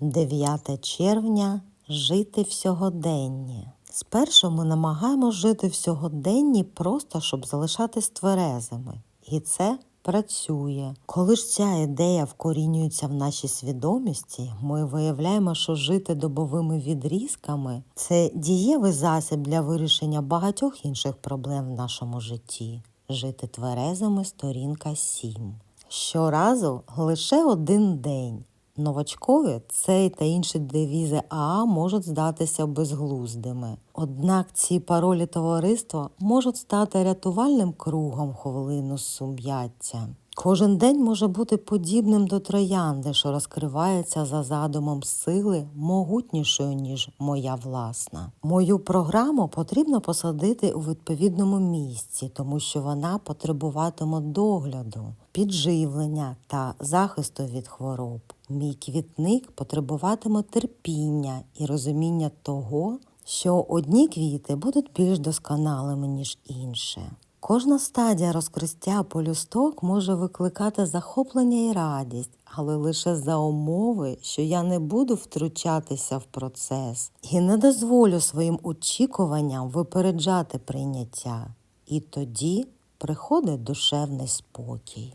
9 червня жити в сьогоденні. Спершу ми намагаємося жити в сьогоденні просто, щоб залишатись тверезими. І це працює. Коли ж ця ідея вкорінюється в нашій свідомості, ми виявляємо, що жити добовими відрізками це дієвий засіб для вирішення багатьох інших проблем в нашому житті. Жити тверезими сторінка 7. Щоразу лише один день. Новачкові цей та інші девізи АА можуть здатися безглуздими. Однак ці паролі товариства можуть стати рятувальним кругом хвилину сум'яття. Кожен день може бути подібним до троянди, що розкривається за задумом сили могутнішою, ніж моя власна. Мою програму потрібно посадити у відповідному місці, тому що вона потребуватиме догляду, підживлення та захисту від хвороб. Мій квітник потребуватиме терпіння і розуміння того, що одні квіти будуть більш досконалими, ніж інші. Кожна стадія розкриття полюсток може викликати захоплення і радість, але лише за умови, що я не буду втручатися в процес і не дозволю своїм очікуванням випереджати прийняття. І тоді приходить душевний спокій.